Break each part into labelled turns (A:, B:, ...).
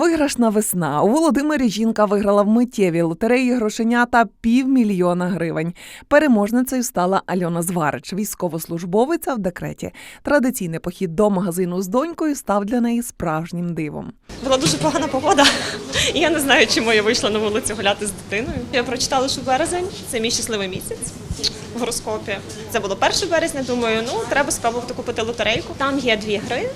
A: Виграшна весна. У Володимирі жінка виграла в миттєвій лотереї грошенята півмільйона гривень. Переможницею стала Альона Зварич, військовослужбовиця в декреті. Традиційний похід до магазину з донькою став для неї справжнім дивом.
B: Була дуже погана погода, і я не знаю, чому я вийшла на вулицю гуляти з дитиною. Я прочитала, що березень це мій щасливий місяць в гороскопі. Це було 1 березня. Думаю, ну треба спробувати купити лотерейку. Там є дві гри.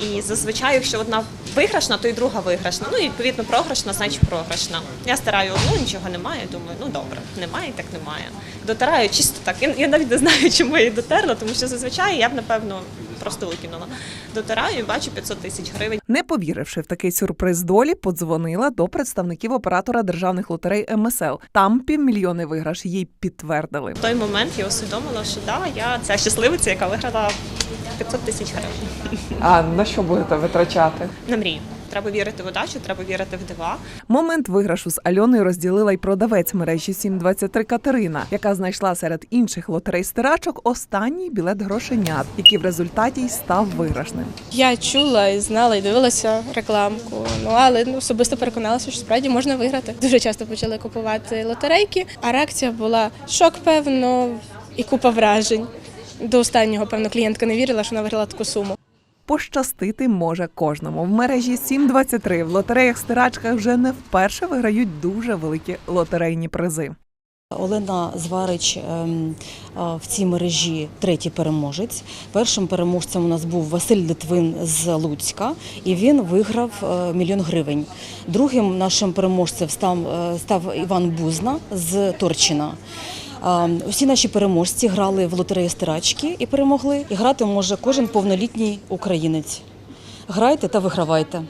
B: І зазвичай, якщо одна виграшна, то і друга виграшна. Ну і відповідно програшна, значить програшна. Я стараю одну, нічого немає. Думаю, ну добре, немає, так немає. Дотираю чисто так. Я, я навіть не знаю, чому я її дотерла, тому що зазвичай я б напевно просто викинула. Дотираю і бачу 500 тисяч гривень.
A: Не повіривши в такий сюрприз долі, подзвонила до представників оператора державних лотерей МСЛ. Там півмільйони виграш їй підтвердили.
B: В той момент я усвідомила, що да, я ця щасливиця, яка виграла 500 тисяч гривень.
A: А на що будете витрачати?
B: На мрію. Треба вірити в удачу, треба вірити в дива.
A: Момент виграшу з Альоною розділила й продавець мережі 723 Катерина, яка знайшла серед інших лотерей стирачок останній білет грошенят, який в результаті й став виграшним.
C: Я чула і знала, і дивилася рекламку. Ну але ну, особисто переконалася, що справді можна виграти. Дуже часто почали купувати лотерейки, а реакція була шок, певно, і купа вражень. До останнього, певно, клієнтка не вірила, що вона виграла таку суму.
A: Пощастити може кожному. В мережі 723 в лотереях стирачках вже не вперше виграють дуже великі лотерейні призи.
D: Олена Зварич ем, в цій мережі третій переможець. Першим переможцем у нас був Василь Литвин з Луцька, і він виграв е, мільйон гривень. Другим нашим переможцем е, став Іван Бузна з Торчина. Усі наші переможці грали в лотереї стирачки і перемогли. І грати може кожен повнолітній українець. Грайте та вигравайте.